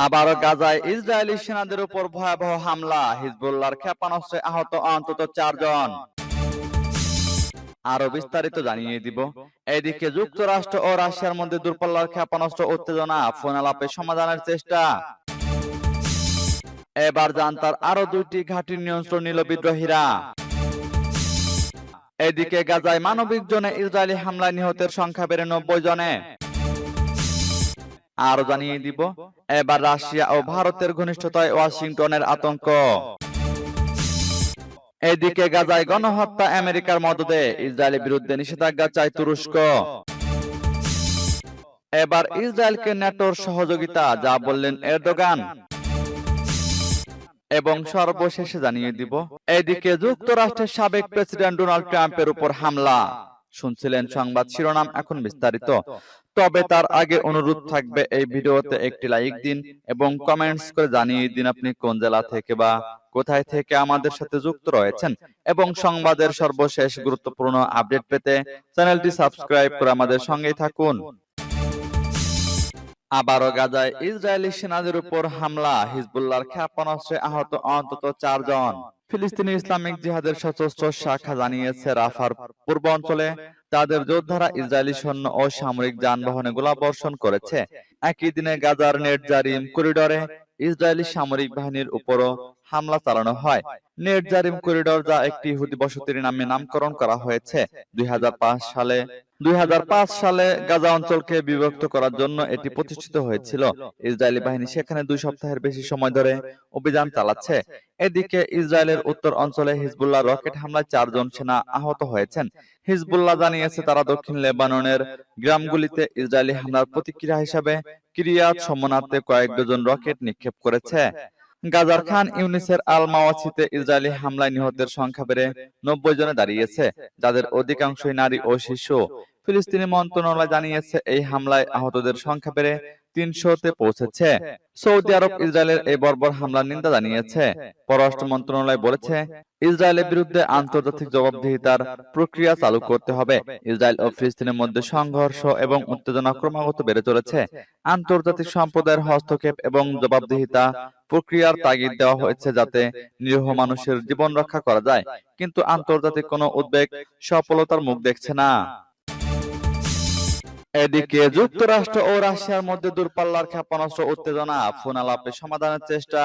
আবারও গাজায় ইসরায়েলি সেনাদের উপর ভয়াবহ হামলা। হিজবুল্লাহর ক্ষেপণাস্ত্রে আহত অন্তত চারজন। আরও বিস্তারিত জানিয়ে দিব। এদিকে যুক্তরাষ্ট্র ও রাশিয়ার মধ্যে দূরপাল্লার ক্ষেপণাস্ত্র উত্তেজনা ফোন আলাপে সমাধানের চেষ্টা। এবার জানতার আরও দুইটি ঘাঁটির নিয়ন্ত্রণ নিল বিদ্রোহীরা। এদিকে গাজায় মানবিক জনে ইসরায়েলি হামলায় নিহতের সংখ্যা বেড়ে নব্বই জনে। আরও জানিয়ে দিব, এবার রাশিয়া ও ভারতের ঘনিষ্ঠতায় ওয়াশিংটনের আতঙ্ক। এদিকে গাজায় গণহত্যা আমেরিকার মদদে ইসরায়েলের বিরুদ্ধে নিষেধাজ্ঞা চায় তুরস্ক। এবার ইসরায়েলকে ন্যাটোর সহযোগিতা, যা বললেন এরদোগান। এবং সর্বশেষে জানিয়ে দিব, এদিকে যুক্তরাষ্ট্রের সাবেক প্রেসিডেন্ট ডোনাল্ড ট্রাম্পের উপর হামলা। শুনছিলেন সংবাদ শিরোনাম, এখন বিস্তারিত। তবে তার আগে অনুরোধ থাকবে এই ভিডিওতে একটি লাইক দিন এবং কমেন্টস করে জানিয়ে দিন আপনি কোন জেলা থেকে বা কোথায় থেকে আমাদের সাথে যুক্ত রয়েছেন এবং সংবাদের সর্বশেষ গুরুত্বপূর্ণ আপডেট পেতে চ্যানেলটি সাবস্ক্রাইব করে আমাদের সঙ্গেই থাকুন। আবারও গাজায় ইসরায়েলি সেনাদের উপর হামলা। হিজবুল্লাহর ক্ষেপণাস্ত্রে আহত অন্তত চারজন। ফিলিস্তিনি ইসলামিক জিহাদের সশস্ত্র শাখা জানিয়েছে রাফার পূর্ব অঞ্চলে তাদের যোদ্ধারা ইসরায়েলি সৈন্য ও সামরিক যানবাহনে গোলাবর্ষণ করেছে। একই দিনে গাজার নেট জারিম করিডরে ইসরায়েলি সামরিক বাহিনীর উপরও হামলা চালানো হয়। নেট জারিম করিডর যা একটি ইহুদি বসতির নামে নামকরণ করা হয়েছে, দুই সালে। দুই সালে গাজা অঞ্চলকে বিভক্ত করার জন্য এটি প্রতিষ্ঠিত হয়েছিল। ইসরায়েলি বাহিনী সেখানে দুই সপ্তাহের বেশি সময় ধরে অভিযান চালাচ্ছে। এদিকে ইসরায়েলের উত্তর অঞ্চলে হিজবুল্লাহ রকেট হামলায় চারজন সেনা আহত হয়েছেন। হিজবুল্লাহ জানিয়েছে তারা দক্ষিণ লেবাননের গ্রামগুলিতে ইসরায়েলি হামলার প্রতিক্রিয়া হিসাবে কিরিয়াত সমনাতে কয়েক ডজন রকেট নিক্ষেপ করেছে। গাজার খান ইউনিসের আল মাওয়াসিতে ইসরায়েলি হামলায় নিহতের সংখ্যা বেড়ে নব্বই জনে দাঁড়িয়েছে যাদের অধিকাংশই নারী ও শিশু। ফিলিস্তিনি মন্ত্রণালয় জানিয়েছে এই হামলায় আহতদের সংখ্যা বেড়ে তিনশোতে পৌঁছেছে। সৌদি আরব ইসরায়েলের এই বর্বর হামলার নিন্দা জানিয়েছে। পররাষ্ট্র মন্ত্রণালয় বলেছে ইসরায়েলের বিরুদ্ধে আন্তর্জাতিক জবাবদিহিতার প্রক্রিয়া চালু করতে হবে। ইসরায়েল ও ফিলিস্তিনের মধ্যে সংঘর্ষ এবং উত্তেজনা ক্রমাগত বেড়ে চলেছে। আন্তর্জাতিক সম্প্রদায়ের হস্তক্ষেপ এবং জবাবদিহিতা প্রক্রিয়ার তাগিদ দেওয়া হয়েছে যাতে নিরীহ মানুষের জীবন রক্ষা করা যায়। কিন্তু আন্তর্জাতিক কোনো উদ্বেগ সফলতার মুখ দেখছে না এদিকে যুক্তরাষ্ট্র ও রাশিয়ার মধ্যে দূরপাল্লার ক্ষেপণাস্ত্র উত্তেজনা ফোন আলাপে সমাধানের চেষ্টা।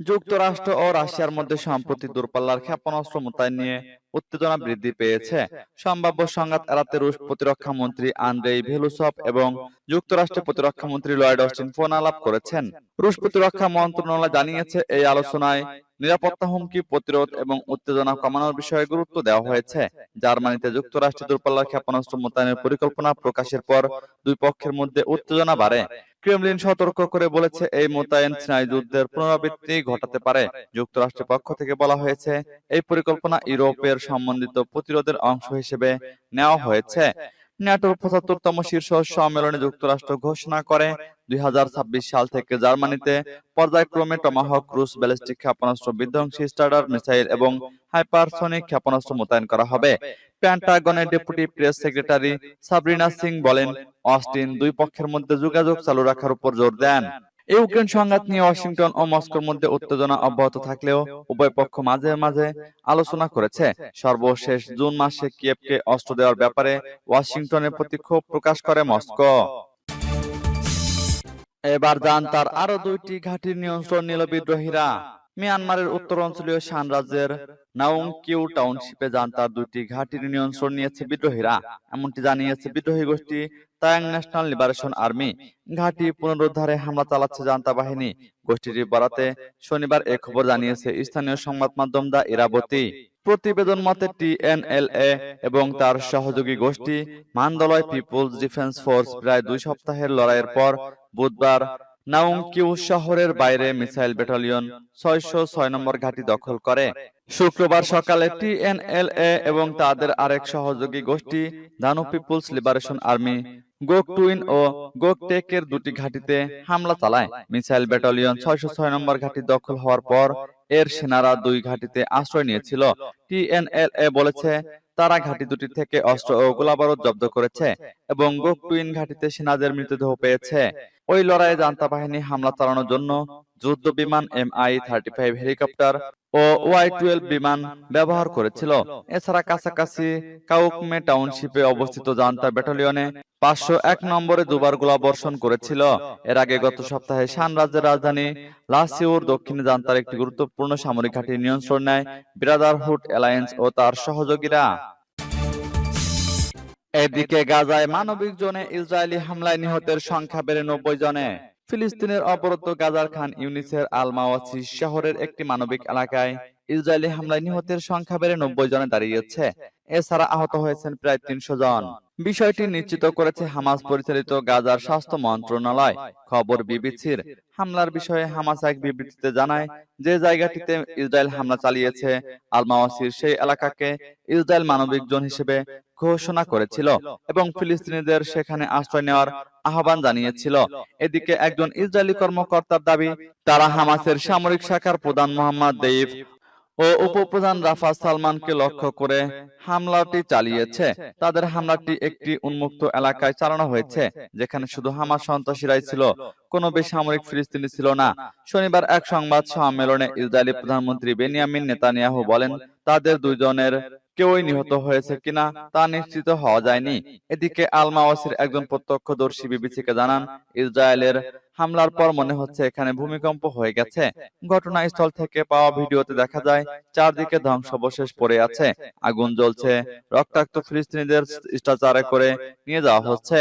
যুক্তরাষ্ট্র ও রাশিয়ার মধ্যে সম্প্রতি দূরপাল্লার ক্ষেপণাস্ত্র মোতায়েন নিয়ে উত্তেজনা বৃদ্ধি পেয়েছে। সম্ভাব্য সংঘাত এড়াতে রুশ প্রতিরক্ষা মন্ত্রী আন্দ্রেই ভেলুসভ এবং যুক্তরাষ্ট্রের প্রতিরক্ষা মন্ত্রী লয়েড অস্টিন ফোন আলাপ করেছেন। রুশ প্রতিরক্ষা মন্ত্রণালয় জানিয়েছে, এই আলোচনায় নিরাপত্তা হুমকি, প্রতিরোধ এবং উত্তেজনা কমানোর বিষয়ে গুরুত্ব দেওয়া হয়েছে। জার্মানিতে যুক্তরাষ্ট্রের দূরপাল্লার ক্ষেপণাস্ত্র মোতায়েনের পরিকল্পনা প্রকাশের পর দুই পক্ষের মধ্যে উত্তেজনা বাড়ে। ক্রেমলিন সতর্ক করে বলেছে এই মোতায়েন স্নায়ুযুদ্ধের পুনরাবৃত্তি ঘটাতে পারে। যুক্তরাষ্ট্রের পক্ষ থেকে বলা হয়েছে এই পরিকল্পনা ইউরোপের সম্বন্ধিত প্রতিরোধের অংশ হিসেবে নেওয়া হয়েছে। ন্যাটোর পঁচাত্তরতম শীর্ষ সম্মেলনে যুক্তরাষ্ট্র ঘোষণা করে দুই হাজার ছাব্বিশ সাল থেকে জার্মানিতে পর্যায়ক্রমে টমাহক ক্রুজ ব্যালিস্টিক ক্ষেপণাস্ত্র বিধ্বংসী স্টার্ডার মিসাইল এবং হাইপারসনিক ক্ষেপণাস্ত্র মোতায়েন করা হবে। প্যান্টাগনের deputy press secretary Sabrina Singh বলেন, অস্টিন দুই পক্ষের মধ্যে যোগাযোগ চালু রাখার উপর জোর দেন। ইউক্রেন সংঘাত নিয়ে ওয়াশিংটন ও মস্কোর মধ্যে উত্তেজনা অব্যাহত থাকলেও উভয় পক্ষ মাঝে মাঝে আলোচনা করেছে। সর্বশেষ জুন মাসে কিয়েভকে অস্ত্র দেওয়ার ব্যাপারে ওয়াশিংটনের প্রতি ক্ষোভ প্রকাশ করে মস্কো। এবার যান তার আরও দুইটি ঘাঁটির নিয়ন্ত্রণ নিল বিদ্রোহীরা। মিয়ানমারের উত্তর অঞ্চলীয় শান রাজ্যের নাউং কিউ টাউনশিপে যান তার দুইটি ঘাঁটির নিয়ন্ত্রণ নিয়েছে বিদ্রোহীরা। এমনটি জানিয়েছে বিদ্রোহী গোষ্ঠী তায়াং ন্যাশনাল লিবারেশন আর্মি। ঘাঁটি পুনরুদ্ধারে হামলা চালাচ্ছে জান্তা বাহিনী। গোষ্ঠীটি বরাতে শনিবার এ খবর জানিয়েছে স্থানীয় সংবাদ মাধ্যম দা ইরাবতী। প্রতিবেদন মতে টিএনএলএ এবং তার সহযোগী গোষ্ঠী মান্দলয় পিপুলস ডিফেন্স ফোর্স প্রায় দুই সপ্তাহের লড়াইয়ের পর বুধবার নাওং কিউ শহরের বাইরে মিসাইল ব্যাটালিয়ন ছয়শো ছয় নম্বর ঘাঁটি দখল করে। শুক্রবার সকালে টিএনএলএ এবং তাদের আরেক সহযোগী গোষ্ঠী দানু পিপুলস লিবারেশন আর্মি গোকটুইন ও গোকটেকের দুটি ঘাঁটিতে হামলা চালায়। মিসাইল ব্যাটালিয়ন ছয়শো ছয় নম্বর ঘাঁটি দখল হওয়ার পর এর সেনারা দুই ঘাঁটিতে আশ্রয় নিয়েছিল। টিএনএলএ বলেছে তারা ঘাঁটি দুটি থেকে অস্ত্র ও গোলাবারুদ জব্দ করেছে এবং গোকটুইন ঘাঁটিতে সেনাদের মৃতদেহ পেয়েছে। ওই লড়াইয়ে জান্তা বাহিনী হামলা চালানোর জন্য যুদ্ধ বিমান M I thirty five helicopter O Y twelve বিমান ব্যবহার করেছিল। এছাড়া কাছাকাছি কাউকমে টাউনশিপে অবস্থিত জান্তা ব্যাটালিয়নে পাঁচশো এক নম্বরে দুবার গোলা বর্ষণ করেছিল। এর আগে গত সপ্তাহে শান রাজ্যের রাজধানী লাসিউর দক্ষিণে জান্তার একটি গুরুত্বপূর্ণ সামরিক ঘাঁটি নিয়ন্ত্রণ নেয় ব্রাদারহুড অ্যালায়েন্স ও তার সহযোগীরা। এদিকে গাজায় মানবিক জনে ইসরায়েলি হামলায় নিহতের সংখ্যা বেড়ে নব্বই জনে। ফিলিস্তিনের অবরুদ্ধ গাজার খান ইউনিসের আল মাওয়াসি শহরের একটি মানবিক এলাকায় ইসরায়েলি হামলায় নিহতের সংখ্যা বেড়ে নব্বই জনে দাঁড়িয়েছে। এছাড়া আহত হয়েছেন প্রায় তিনশো জন। বিষয়টি নিশ্চিত করেছে হামাস পরিচালিত গাজার স্বাস্থ্য মন্ত্রণালয়। খবর বিবিসির। হামলার বিষয়ে হামাস এক বিবৃতিতে জানায় যে জায়গাটিতে ইসরায়েল হামলা চালিয়েছে, আলমাওয়াসির সেই এলাকাকে ইসরায়েল মানবিক জোন হিসেবে ঘোষণা করেছিল এবং ফিলিস্তিনিদের সেখানে আশ্রয় নেওয়ার আহ্বান জানিয়েছিল। এদিকে একজন ইসরায়েলি কর্মকর্তার দাবি, তারা হামাসের সামরিক শাখার প্রধান মোহাম্মদ দেইফ ও উপপ্রধান রাফা সালমানকে লক্ষ্য করে হামলাটি চালিয়েছে। তাদের হামলাটি একটি উন্মুক্ত এলাকায় চালানো হয়েছে, যেখানে শুধু হামাস সন্ত্রাসীরাই ছিল, কোনো বেসামরিক ফিলিস্তিনি ছিল না। শনিবার এক সংবাদ সম্মেলনে ইসরায়েলি প্রধানমন্ত্রী বেনিয়ামিন নেতানিয়াহু বলেন, তাদের দুইজনের কেউই নিহত হয়েছে কিনা তা নিশ্চিত হওয়া যায়নি। এদিকে আল মাওয়াসির একজন প্রত্যক্ষদর্শী বিবিসিকে জানান ইসরায়েলের হামলার পর মনে হচ্ছে এখানে ভূমিকম্প হয়ে গেছে। ঘটনাস্থল থেকে পাওয়া ভিডিওতে দেখা যায় চারদিকে ধ্বংসাবশেষ পড়ে আছে। আগুন জ্বলছে রক্তাক্ত ফিলিস্তিনিদের স্ট্রাচারে করে নিয়ে যাওয়া হচ্ছে।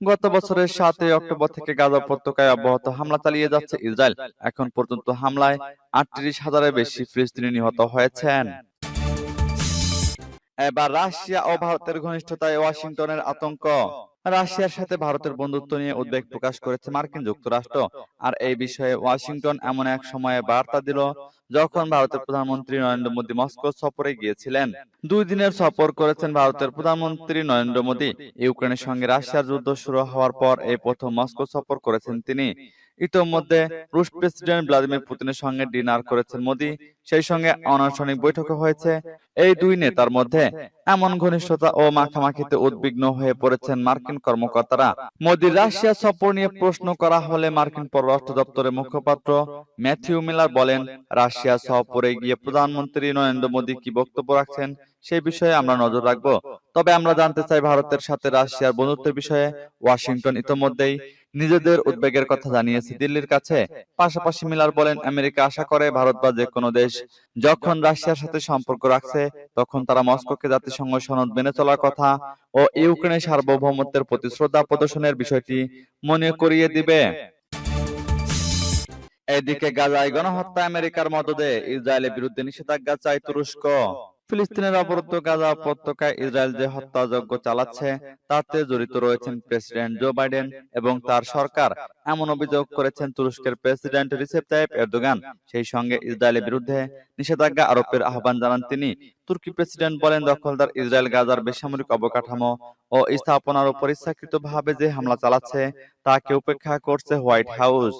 গত বছরের সাতই অক্টোবর থেকে গাজা উপত্যকায় অব্যাহত হামলা চালিয়ে যাচ্ছে ইসরায়েল। এখন পর্যন্ত হামলায় আটত্রিশ হাজারের বেশি ফিলিস্তিনি নিহত হয়েছেন এবার রাশিয়া ও ভারতের ঘনিষ্ঠতায় ওয়াশিংটনের আতঙ্ক। রাশিয়ার সাথে ভারতের বন্ধুত্ব নিয়ে উদ্বেগ প্রকাশ করেছে মার্কিন যুক্তরাষ্ট্র। আর এই বিষয়ে ওয়াশিংটন এমন এক সময়ে বার্তা দিল যখন ভারতের প্রধানমন্ত্রী নরেন্দ্র মোদী মস্কো সফরে গিয়েছিলেন। দুই দিনের সফর করেছেন ভারতের প্রধানমন্ত্রী নরেন্দ্র মোদী। ইউক্রেনের সঙ্গে রাশিয়ার যুদ্ধ শুরু হওয়ার পর এই প্রথম মস্কো সফর করেছেন তিনি। ইতোমধ্যে রুশ প্রেসিডেন্ট ভ্লাদিমির পুতিনের সঙ্গে ডিনার করেছেন মোদী। সেই সঙ্গে অনানুষ্ঠানিক বৈঠকও হয়েছে। এই দুই নেতার মধ্যে এমন ঘনিষ্ঠতা ও মাখামাখিতে উদ্বিগ্ন হয়ে পড়েছেন মার্কিন কর্মকর্তারা। মোদীর রাশিয়া সফর নিয়ে প্রশ্ন করা হলে মার্কিন পররাষ্ট্র দপ্তরের মুখপাত্র ম্যাথিউ মিলার বলেন রাশিয়া সফরে গিয়ে প্রধানমন্ত্রী নরেন্দ্র মোদী কি বক্তব্য রাখছেন? সেই বিষয়ে আমরা নজর রাখব। তবে আমরা জানতে চাই ভারতের সাথে রাশিয়ার বন্ধুত্বের বিষয়ে ওয়াশিংটন ইতোমধ্যেই নিজেদের উদ্বেগের কথা জানিয়েছে দিল্লির কাছে পাশাপাশি মিলার বলেন আমেরিকা আশা করে ভারত বা যে কোনো দেশ যখন রাশিয়ার সাথে সম্পর্ক রাখছে, তখন তারা মস্কোকে জাতিসংঘ সনদ মেনে চলার কথা ও ইউক্রেনের সার্বভৌমত্বের প্রতি শ্রদ্ধা প্রদর্শনের বিষয়টি মনে করিয়ে দিবে। এদিকে গাজায় গণহত্যা আমেরিকার মদদে ইসরায়েলের বিরুদ্ধে নিষেধাজ্ঞা চায় তুরস্ক। ফিলিস্তিনের অবরুদ্ধ গাজা উপত্যকায় ইসরায়েল যে হত্যাযজ্ঞ চালাচ্ছে, তাতে জড়িত রয়েছেন প্রেসিডেন্ট জো বাইডেন এবং তার সরকার। এমন অভিযোগ করেছেন তুরস্কের প্রেসিডেন্ট রিসেপ তাইপ এরদোগান। সেই সঙ্গে ইসরায়েলের বিরুদ্ধে নিষেধাজ্ঞা আরোপের আহ্বান জানান তিনি। তুর্কি প্রেসিডেন্ট বলেন, দখলদার ইসরায়েল গাজার বেসামরিক অবকাঠামো ও স্থাপনার উপর ইচ্ছাকৃতভাবে যে হামলা চালাচ্ছে, তাকে উপেক্ষা করছে হোয়াইট হাউস।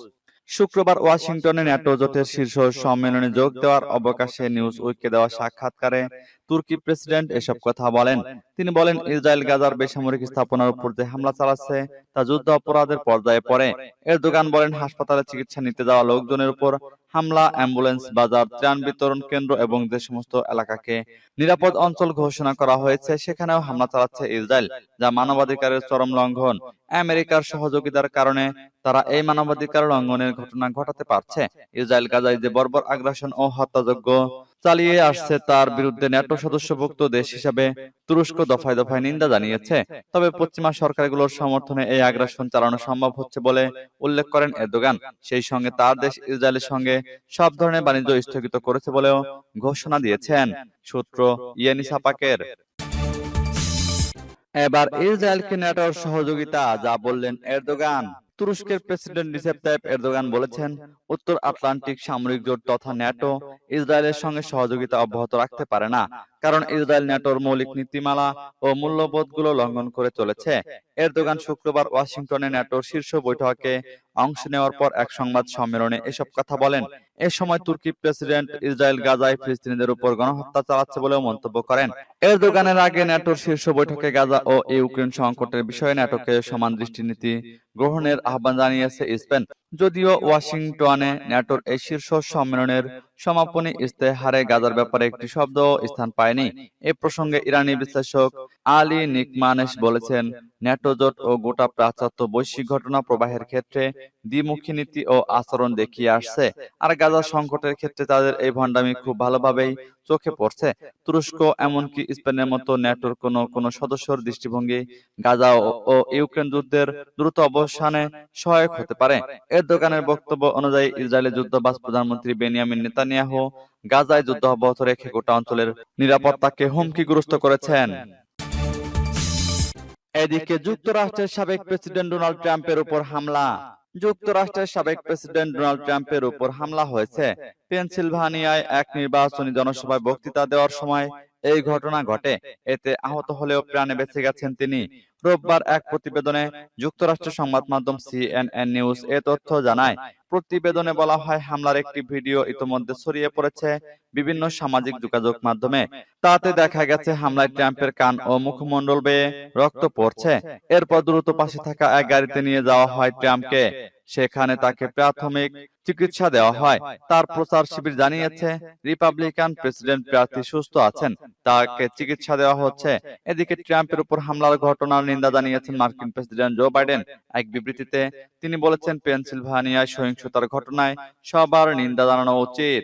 শুক্রবার ওয়াশিংটনে ন্যাটো জোটের শীর্ষ সম্মেলনে যোগ দেওয়ার অবকাশে নিউজ উইককে দেওয়া সাক্ষাৎকারে তুর্কি প্রেসিডেন্ট এসব কথা বলেন। তিনি বলেন ইসরায়েল গাজার বেসামরিক স্থাপনার উপর যে হামলা চালাচ্ছে তা যুদ্ধ অপরাধের পর্যায়ে পড়ে। এর দোকান বলেন হাসপাতালে চিকিৎসা নিতে যাওয়া লোকজনের উপর হামলা, অ্যাম্বুলেন্স, বাজার, ত্রাণ বিতরণ কেন্দ্র এবং যে সমস্ত এলাকাকে নিরাপদ অঞ্চল ঘোষণা করা হয়েছে, সেখানেও হামলা চালাচ্ছে ইসরায়েল, যা মানবাধিকারের চরম লঙ্ঘন। আমেরিকার সহযোগিতার কারণে তারা এই মানবাধিকার লঙ্ঘনের ঘটনা ঘটাতে পারছে। ইসরায়েল গাজায় যে বর্বর আগ্রাসন ও হত্যাযজ্ঞ চালিয়ে আসছে তার বিরুদ্ধে ন্যাটো সদস্যভুক্ত দেশ হিসাবে তুরস্ক দফায় দফায় নিন্দা জানিয়েছে। তবে পশ্চিমা সরকারগুলোর সমর্থনে এই আগ্রাসন চালানো সম্ভব হচ্ছে বলে উল্লেখ করেন এরদোগান। সেই সঙ্গে তার দেশ ইসরায়েলের সঙ্গে সব ধরনের বাণিজ্য স্থগিত করেছে বলেও ঘোষণা দিয়েছেন সূত্র ইয়েনি সাপাকের এবার ইসরায়েলকে ন্যাটোর সহযোগিতা যা বললেন এরদোগান। তুরস্কের প্রেসিডেন্ট রিসেপ তাইপ এরদোগান বলেছেন উত্তর আটলান্টিক সামরিক জোট তথা ন্যাটো ইসরায়েলের সঙ্গে সহযোগিতা অব্যাহত রাখতে পারে না কারণ ইসরায়েল ন্যাটোর মৌলিক নীতিমালা ও মূল্যবোধগুলো লঙ্ঘন করে চলেছে। এরদোগান শুক্রবার ওয়াশিংটনে ন্যাটোর শীর্ষ বৈঠকে অংশ নেওয়ার পর এক সংবাদ সম্মেলনে এসব কথা বলেন। এ সময় তুর্কি প্রেসিডেন্ট ইসরায়েল গাজায় ফিলিস্তিনিদের উপর গণহত্যা চালাচ্ছে বলেও মন্তব্য করেন। এর দোকানের আগে ন্যাটোর শীর্ষ বৈঠকে গাজা ও ইউক্রেন সংকটের বিষয়ে ন্যাটোকে সমান দৃষ্টিনীতি গ্রহণের আহ্বান জানিয়েছে স্পেন। যদিও ওয়াশিংটনে ন্যাটোর এই শীর্ষ সম্মেলনের সমাপনী ইস্তেহারে গাজার ব্যাপারে একটি শব্দ স্থান পায়নি। এ প্রসঙ্গে ইরানি বিশ্লেষক আলী নিকমানেশ বলেছেন ন্যাটোজোট ও গোটা প্রাচাত্য বৈশ্বিক ঘটনা প্রবাহের ক্ষেত্রে দ্বিমুখী নীতি ও আচরণ দেখিয়ে আসছে। আর গাজার সংকটের ক্ষেত্রে তাদের এই ভণ্ডামি খুব ভালোভাবেই চোখে পড়ছে। তুরস্ক এমনকি স্পেনের মতো ন্যাটোর কোন কোন সদস্যর দৃষ্টিভঙ্গি গাজা ও- ইউক্রেন যুদ্ধের দ্রুত অবসানে সহায়ক হতে পারে। এর দোকানের বক্তব্য অনুযায়ী ইসরায়েলের যুদ্ধবাজ প্রধানমন্ত্রী বেনিয়ামিন নেতানিয়াহু গাজায় যুদ্ধ অব্যাহত রেখে গোটা অঞ্চলের নিরাপত্তাকে হুমকিগ্রস্ত করেছেন। এদিকে যুক্তরাষ্ট্রের সাবেক প্রেসিডেন্ট ডোনাল্ড ট্রাম্পের উপর হামলা। যুক্তরাষ্ট্রের সাবেক প্রেসিডেন্ট ডোনাল্ড ট্রাম্পের উপর হামলা হয়েছে। পেনসিলভানিয়ায় এক নির্বাচনী জনসভায় বক্তৃতা দেওয়ার সময় এই ঘটনা ঘটে। এতে আহত হলেও প্রাণে বেঁচে গেছেন তিনি। রোববার এক প্রতিবেদনে যুক্তরাষ্ট্রের সংবাদ মাধ্যম সিএনএন নিউজ এ তথ্য জানায় প্রতিবেদনে বলা হয় হামলার একটি ভিডিও ইতোমধ্যে ছড়িয়ে পড়েছে বিভিন্ন সামাজিক যোগাযোগ মাধ্যমে। তাতে দেখা গেছে হামলায় ট্রাম্পের কান ও মুখমণ্ডল বেয়ে রক্ত পড়ছে। এরপর দ্রুত পাশে থাকা এক গাড়িতে নিয়ে যাওয়া হয় ট্রাম্পকে। সেখানে তাকে প্রাথমিক চিকিৎসা দেওয়া হয়। তার প্রচার শিবির জানিয়েছে রিপাবলিকান প্রেসিডেন্ট প্রার্থী সুস্থ আছেন। তাকে চিকিৎসা দেওয়া হচ্ছে। এদিকে ট্রাম্পের উপর হামলার ঘটনার নিন্দা জানিয়েছেন মার্কিন প্রেসিডেন্ট জো বাইডেন এক বিবৃতিতে তিনি বলেছেন পেনসিলভানিয়ায় সহিংসতার ঘটনায় সবার নিন্দা জানানো উচিত।